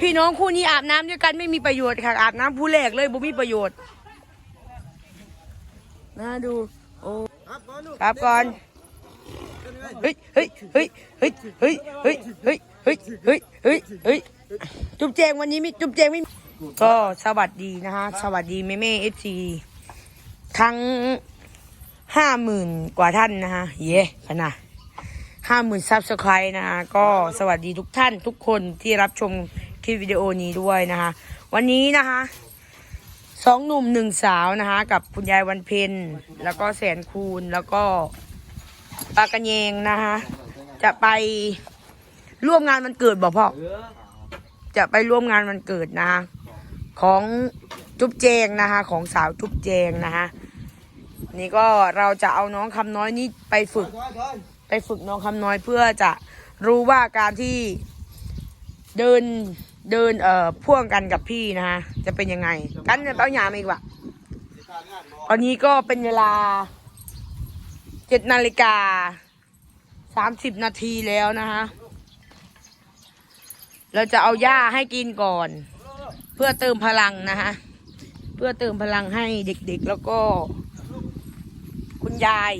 พี่น้องคู่นี้อาบน้ำด้วยกันไม่มีประโยชน์ค่ะ อาบน้ำผู้แรกเลยบ่มีประโยชน์นะดูโอ้ครับก่อนลูกครับก่อนเฮ้ยเฮ้ยเฮ้ยเฮ้ยเฮ้ยเฮ้ยเฮ้ยเฮ้ยเฮ้ยเฮ้ยเฮ้ยจุ๊บแจงวันนี้มิจุ๊บแจงไม่ก็สวัสดีนะคะสวัสดีแม่แม่เอฟซีทั้งห้าหมื่นกว่าท่านนะคะเย่ขนาดห้าหมื่นซับสไครต์นะคะก็สวัสดีทุกท่านทุกคนที่รับชม ลิปวิดีโอนี้ด้วยนะคะ วันนี้นะคะสองหนุ่มหนึ่งสาวนะคะ กับคุณยายวันเพ็ญแล้วก็แสนคูณแล้วก็ปากระเยงนะคะ จะไปร่วมงานวันเกิดบอกพ่อจะไปร่วมงานวันเกิดนะคะของจุ๊บแจงนะคะ ของสาวจุ๊บแจงนะคะนี่ก็เราจะเอาน้องคำน้อยนี่ไปฝึก ไปฝึกน้องคำน้อยเพื่อจะรู้ว่าการที่เดิน เดินเอ่อพ่วงกันกับพี่นะคะจะเป็นยังไง กันเอาหยามอีกว่ะสิกาตอนนี้ก็เป็นเวลาเจ็ดนาฬิกาสามสิบนาทีแล้วนะคะเราจะเอาหญ้าให้กินก่อน เพื่อเติมพลังนะคะเพื่อเติมพลังให้เด็กๆแล้วก็ คุณยาย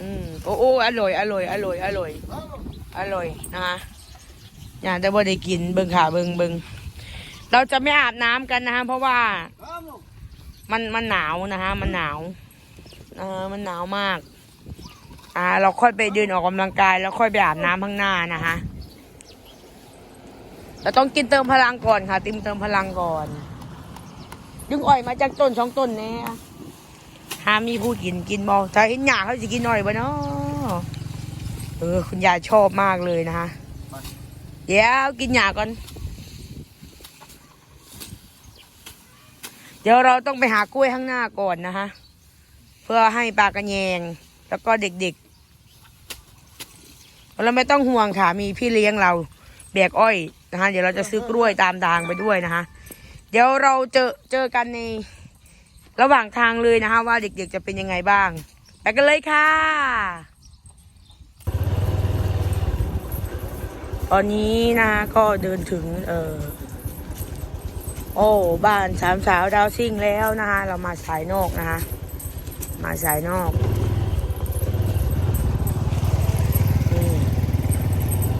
อืมโอ้โอ้อร่อยอร่อยอร่อยอร่อยอร่อยนะคะ อยากจะบ่ได้กินเบิ่งขาเบิ่งเบิ่งเราจะไม่อาบน้ำกันนะคะเพราะว่า มันมันหนาวนะฮะมันหนาวเออมันหนาวมาก อ่า เราค่อยไปเดินออกกำลังกาย แล้วค่อยไปอาบน้ำข้างหน้านะฮะเราต้องกินเติมพลังก่อนค่ะ ติมเติมพลังก่อนดึงอ้อยมาจากต้นสองต้นแน่หามีผู้กินกินบอถ้าเห็นหยาเขาจะกินหน่อยบ่เนาะเออ คุณยายชอบมากเลยนะฮะ เดี๋ยวกินหยาก่อน เดี๋ยวเราต้องไปหากล้วยข้างหน้าก่อนนะคะเพื่อให้ปลากระแยง แล้วก็เด็กๆ เราไม่ต้องห่วงค่ะมีพี่เลี้ยงเราแบกอ้อยนะคะเดี๋ยวเราจะซื้อกล้วยตามทางไปด้วยนะคะเดี๋ยวเราเจอเจอกันในระหว่างทางเลยนะคะว่าเด็กๆจะเป็นยังไงบ้าง ไปกันเลยค่ะ ตอนนี้นะก็เดินถึง เออโอ้บ้านสามสาวดาวซิ่งแล้วนะคะเรามาสายนอกนะคะ มาสายนอกอืม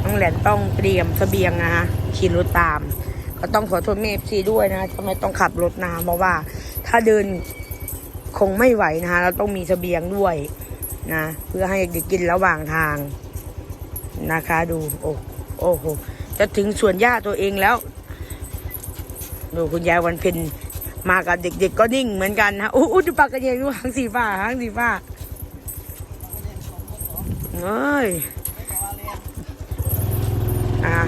น้องแหลนต้องเตรียมเสบียงนะคะขี่รถตาม ก็ต้องขอโทษเมฟซีด้วยนะทำไมต้องขับรถนะเพราะว่าถ้าเดินคงไม่ไหวนะคะเราต้องมีเสบียงด้วยนะ เพื่อให้เด็กกินระหว่างทางนะคะ ดูโอ้ โอ้โห จะถึงสวนหญ้าตัวเองแล้ว ดูคุณยายวันเพ็ญมากับเด็กๆก็นิ่งเหมือนกันนะอู้อู้ดูปากกระเยงดูหางสีฟ้าหางสีฟ้าเอ้ยอะ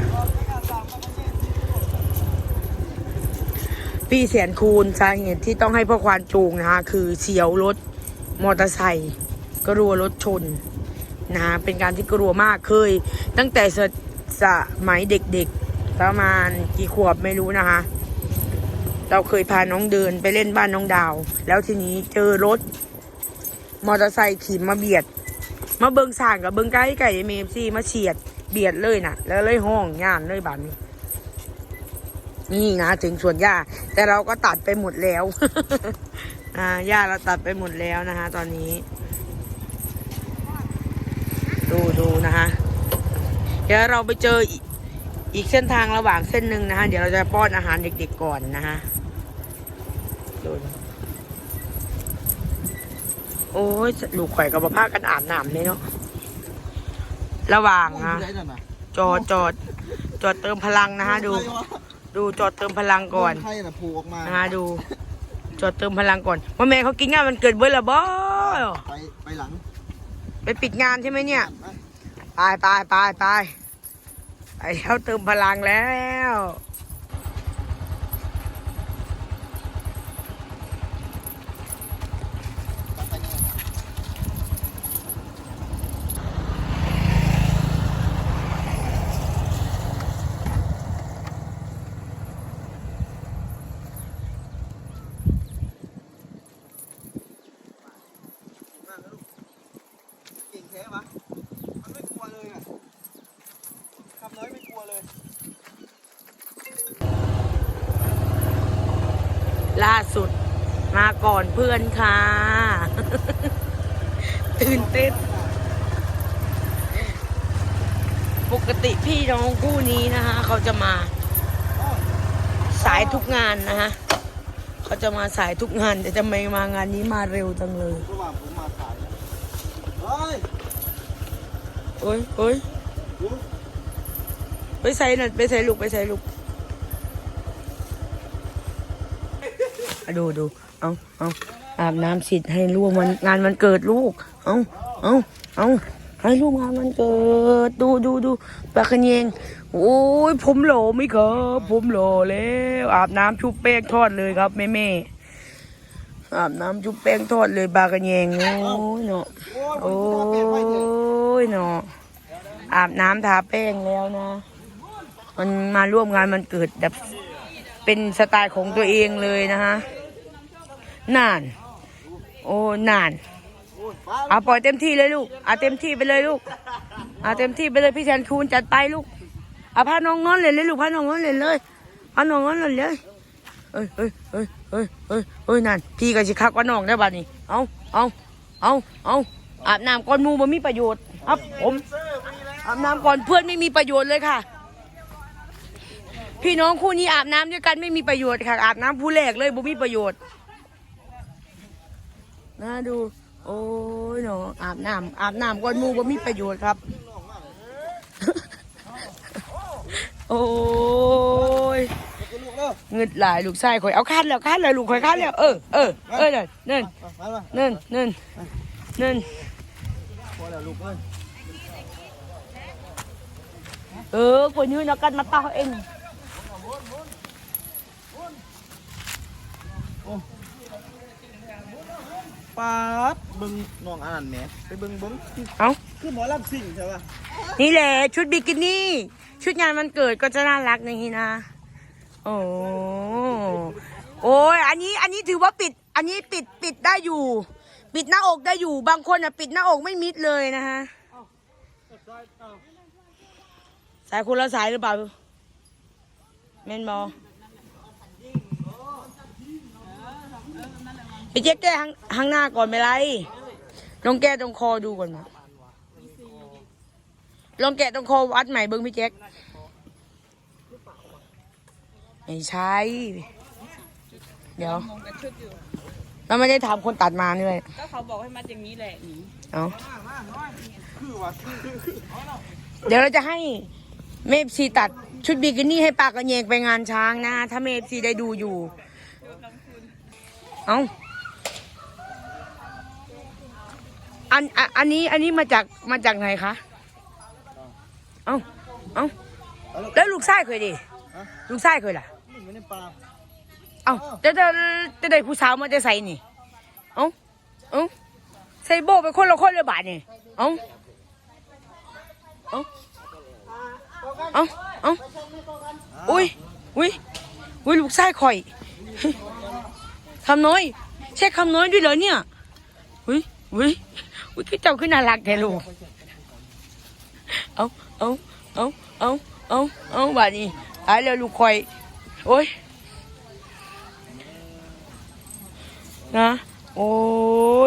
พี่แสนคูณสาเหตุที่ต้องให้พ่อควานจูงนะคะคือเฉียวรถมอเตอร์ไซค์กลัวรถชนนะคะเป็นการที่กลัวมากเคย ตั้งแต่ สสมัยเด็กๆ ประมาณกี่ขวบไม่รู้นะคะ เราเคยพาน้องเดินไปเล่นบ้านน้องดาว แล้วทีนี้เจอรถ มอเตอร์ไซค์ขี่มาเบียด มาเบิงสางกับเบิงไก่ไก่เมฟซีมาเฉียดเบียดเลยนะแล้วเลยห้องย่านเลยบานนี้ นี่นะ ถึงสวนหญ้า แต่เราก็ตัดไปหมดแล้วอ่าหญ้าเราตัดไปหมดแล้วนะคะ ตอนนี้ ดูดูนะคะ ดี๋ยวเราไปเจออีกอีกเส้นทางระหว่างเส้นหนึ่งนะคะเดี๋ยวเราจะป้อนอาหารเด็กๆก่อนนะคะดูโอ้ยลูกข่อยกับพ่ากันอาบน้ำเลยเนาะ ระหว่างนะไหนนั่นน่ะจอดจอดจอดเติมพลังนะคะดู ดูจอดเติมพลังก่อนใครน่ะผูกออกมานะคะดูจอดเติมพลังก่อนว่าแม่เขากินงานมันเกิดเบิร์ละบ่ไปไปหลัง ไปปิดงานใช่ไหมเนี่ยนะไปไปไปไป ไปแล้วเติมพลังแล้วเก่งแท้ปะาเลย ล่าสุดมาก่อนเพื่อนค่ะ ตื่นเต้น ปกติพี่น้องคู่นี้นะคะเขาจะมา สายทุกงานนะคะเขาจะมาสายทุกงาน แต่จะไม่มางานนี้มาเร็วจังเลยเฮ้ยเฮ้ยเฮ้ย ไปใส่หน่อยไปใส่ลูกไปใส่ลูกดูดูเอาเอาอาบน้ำสิทธิ์ให้ลูกมันงานมันเกิดลูก เอาเอาเอาให้ลูกงานมันเกิด ดูดูดูปากกระเยงโอ้ยผมหล่อไหม่ครับผมหล่อแล้วอาบน้ำชุบแป้งทอดเลยครับแม่แม่อาบน้ำชุบแป้งทอดเลยปากกระเยงโอ้ยเนาะโอ้โอ้ยมันจะมาเตะไฟเถอะยเนาะอาบน้ำทาแป้งแล้วนะ มันมาร่วมงานมันเกิดแบบเป็นสไตล์ของตัวเองเลยนะฮะนาน โอ้นานเอาปล่อยเต็มที่เลยลูกเอาเต็มที่ไปเลยลูกเอาเต็มที่ไปเลยพี่แทนคูณจัดไปลูกเอาพาน้องนอนเลยเลยลูกพาน้องนอนเลยเลยพาน้องนอนเลยเลยเอ้ยเอ้ยเอ้ยเอ้ยเอ้ยเอ้ยนั่นพี่ก็สิคักว่าน้องได้บ้านี่เอาเอาเอาเอาอาบน้ำก่อนมูมันมีประโยชน์ครับผมอาบน้ำก่อนเพื่อนไม่มีประโยชน์เลยค่ะ พี่น้องคู่นี้อาบน้ำด้วยกันไม่มีประโยชน์ค่ะ อาบน้ำผู้แรกเลยบ่มีประโยชน์นะดู โอ้ยเนาะอาบน้ำอาบน้ำก่อนมูบ่มีประโยชน์ครับ โอ้ยเดี๋ยวลูกเด้อเงิดหลายลูกชายข่อยเอาคันแล้วคันแล้วลูกข่อยคันแล้วเออเออเออนั่นนั่นนั่นนั่นนั่นพอแล้วลูกเอ้ยเออคนนี้นักกันมาตาเอง ป๊าบเบิ่งน้องอ่านแหมไปเบิ่งเบิ่งเอาคือหมอลำสิ่งใช่ป่ะนี่แหละชุดบิกินี่ ชุดงานวันเกิดก็จะน่ารักอย่างนี้นะ โอ้โอ้ยอันนี้อันนี้ถือว่าปิด อันนี้ปิดปิดได้อยู่ ปิดหน้าอกได้อยู่ บางคนอะปิดหน้าอกไม่มิดเลยนะฮะสายคุณละสายหรือเปล่าแม่นบอ ไปเช็คแก้ข้างข้างหน้าก่อนไม่ไรลองแก้ตรงคอดูก่อนนะลองแกะตรงคอวัดใหม่เบิ้งพี่แจ็คไม่ใช่ เดี๋ยว งงกับชุดอยู่เราไม่ได้ถามคนตัดมาด้วยก็เขาบอกให้มัดอย่างนี้แหละหนีเอาคือเดี๋ยวเราจะให้เมฟซีตัดชุดบิกินี่ให้ปากกระเยงไปงานช้างนะ ถ้าเมฟซีได้ดูอยู่ เอา อันอันอันนี้อันนี้มาจากมาจากไหนคะ เอาเอาแล้วลูกไส้เคยดิลูกไส้เคยล่ะ มันอยู่ในป่าเอาจะจะจะได้ผู้สาวมาจะใส่นี่ เอาเอาใส่โบไปคนละคนเลยบาทนี่ เอาเอาเอาเอาอุ้ย อุ้ย อุ้ยลูกไส้ข่อยคำน้อย ใช่คำน้อยด้วยเหรอเนี่ยอุ้ยอุ้ย อุ้ยคือเจ้าขึ้นน่ารักแท้ลูกเอาเอาเอาเอาเอาเอาบาทนี้ตายแล้วลูกข่อย โอ้ยนะโอ้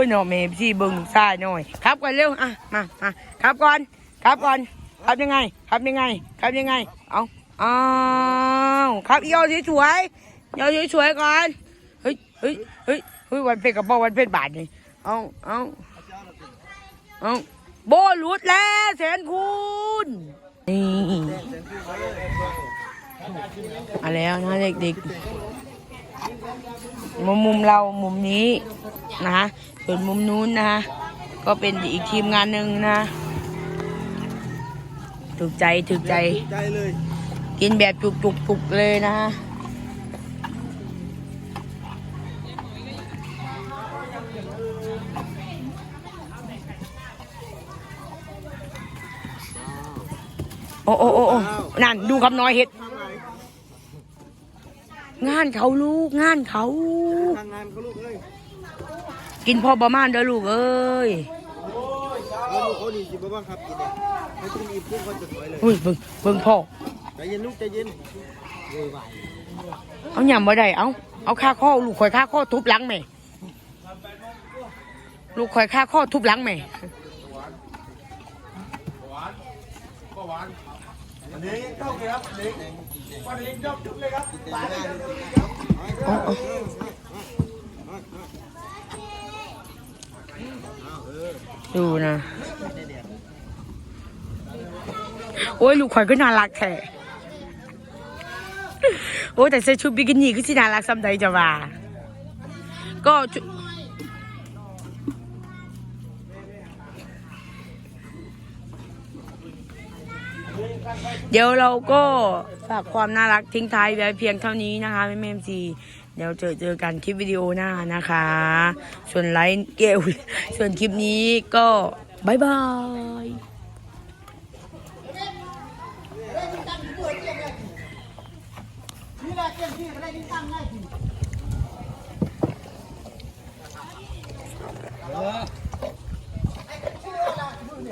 ยหน่อเมพี่เบิ้งลูกชายหน่อยครับก่อนเร็วอะมามาครับก่อนครับก่อนครับยังไง ครับยังไง ครับยังไง เอาอ้าวครับอีเอสวยๆเอาสวยก่อนเฮ้ยเฮ้ยเฮ้ยเฮ้ยวันเพชรกับพ่อวันเพชรบาทนี่เอาเอา เอาโบหลุดแล้วแสนคุณนี่มาแล้วนะเด็กๆมุมมุมเรามุมนี้นะคะส่วนมุมนู้นนะคะก็เป็นอีกทีมงานหนึ่งนะ ถูกใจถูกใจใจเลยกินแบบจุกจุกจุกเลยนะ โอ้โอ้โอ้โอ้นั่นดูคำน้อยเห็ด ทางไหนงานเขาลูกงานเขา ทางงานเขาลูกเอ้ยกินพอประมาณเด้อลูกเอ้ยแล้วลูกเขาดีจริงป่ะบ้างครับกินเนี่ยให้กินอิ่มพุ่งเขาจะสวยเลยอุ้ยเบิ่งเบิ่งพ่อ ใจเย็นลูกใจเย็นเอาหยำบ่ได้ เอาเอาค่าข้อลูกข่อยค่าข้อทุบหลังแม่ ลูกข่อยค่าข้อทุบหลังแม่ อันนี้เข้าเลยครับเด็กวันนี้ยกจุดเลยครับตายเลยครับเอาเอาดูนะ โอ้ยลูกข่อยก็น่ารักแท้โอ้ยแต่ใส่ชุดบิกินี่ก็สิน่ารักซ้ำใดจะว่า ก็ เดี๋ยวเราก็ฝากความน่ารักทิ้งท้ายไว้เพียงเท่านี้นะคะแม่แม่ซีเดี๋ยวเจอเจอกันคลิปวิดีโอหน้านะคะ ส่วนไลน์เกลส่วนคลิปนี้ก็บายบายเออ